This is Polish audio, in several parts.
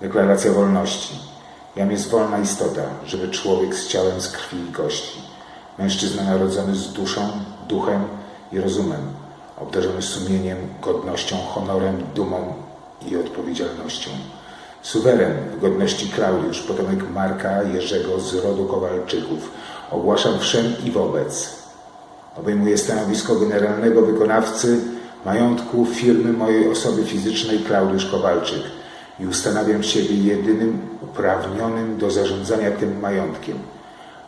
Deklaracja wolności. Jam jest wolna istota, żywy człowiek z ciałem z krwi i kości. Mężczyzna narodzony z duszą, duchem i rozumem, obdarzony sumieniem, godnością, honorem, dumą i odpowiedzialnością. Suweren w godności Klaudiusz, potomek Marka Jerzego z rodu Kowalczyków. Ogłaszam wszem i wobec. Obejmuję stanowisko generalnego wykonawcy majątku firmy mojej osoby fizycznej Klaudiusz Kowalczyk i ustanawiam siebie jedynym uprawnionym do zarządzania tym majątkiem.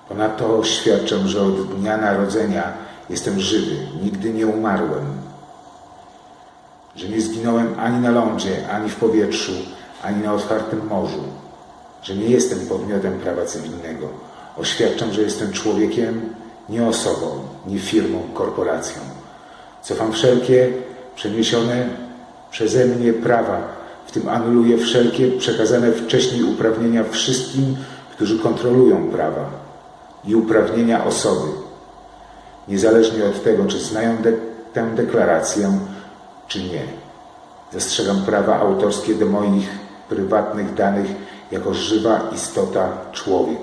Ponadto oświadczam, że od dnia narodzenia jestem żywy, nigdy nie umarłem, że nie zginąłem ani na lądzie, ani w powietrzu, ani na otwartym morzu, że nie jestem podmiotem prawa cywilnego. Oświadczam, że jestem człowiekiem, nie osobą, nie firmą, korporacją. Cofam wszelkie przeniesione przeze mnie prawa, tym anuluję wszelkie przekazane wcześniej uprawnienia wszystkim, którzy kontrolują prawa i uprawnienia osoby, niezależnie od tego, czy znają de- tę deklarację, czy nie. Zastrzegam prawa autorskie do moich prywatnych danych jako żywa istota człowiek.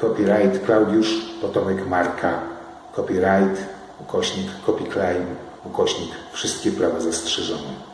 Copyright Klaudiusz, potomek Marka. Copyright, ukośnik, copyclaim, ukośnik, wszystkie prawa zastrzeżone.